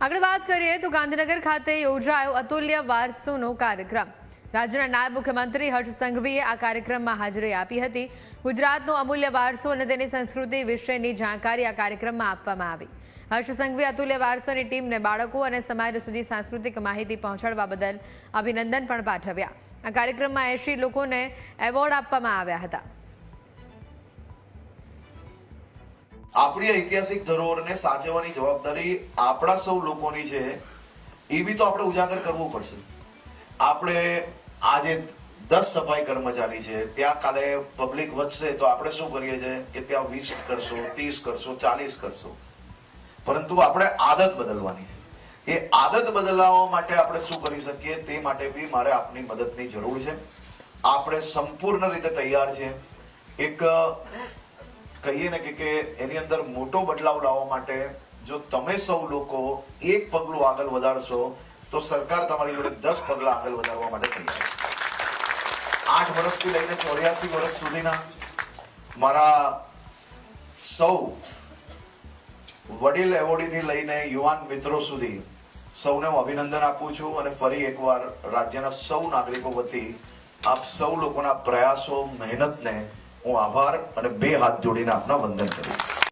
આગળ વાત કરીએ તો ગાંધીનગર ખાતે યોજાયો અતુલ્ય વારસોનો કાર્યક્રમ. રાજ્યના નાયબ મુખ્યમંત્રી હર્ષ સંઘવીએ આ કાર્યક્રમમાં હાજરી આપી હતી. ગુજરાતનો અમૂલ્ય વારસો અને તેની સંસ્કૃતિ વિશેની જાણકારી આ કાર્યક્રમમાં આપવામાં આવી. હર્ષ સંઘવી અતુલ્ય વારસોની ટીમને બાળકો અને સમાજ સુધી સાંસ્કૃતિક માહિતી પહોંચાડવા બદલ અભિનંદન પણ પાઠવ્યા. આ કાર્યક્રમમાં એંશી લોકોને એવોર્ડ આપવામાં આવ્યા હતા. આપણી ઐતિહાસિક ધરોહરને સાચવવાની જવાબદારી આપણા સૌ લોકોની છે. એ બી તો આપણે ઉજાગર કરવું પડશે. આપણે આજે દસ સફાઈ કર્મચારી છે, ત્યાં કાલે પબ્લિક વધશે તો આપણે શું કરીએ છીએ કે ત્યાં વીસ કરશો, ત્રીસ કરશો, ચાલીસ કરશો. પરંતુ આપણે આદત બદલવાની છે. એ આદત બદલાવવા માટે આપણે શું કરી શકીએ તે માટે બી મારે આપની મદદની જરૂર છે. આપણે સંપૂર્ણ રીતે તૈયાર છે. એક કહીએ ને કે એની અંદર મોટો બદલાવ લાવવા માટે જો તમે સૌ લોકો એક પગલું આગળ વધારશો, તો સરકાર તમારી જોડે દસ પગલા આગળ વધારવા માટે તૈયાર છે. આઠ વર્ષથી લઈને ચોર્યાસી વર્ષ સુધીના મારા સૌ વડીલ એવોર્ડીથી લઈને યુવાન મિત્રો સુધી સૌને હું અભિનંદન આપું છું અને ફરી એકવાર રાજ્યના સૌ નાગરિકો વતી આપ સૌ લોકોના પ્રયાસો, મહેનતને હું આભાર અને બે હાથ જોડીને આપના વંદન કરું છું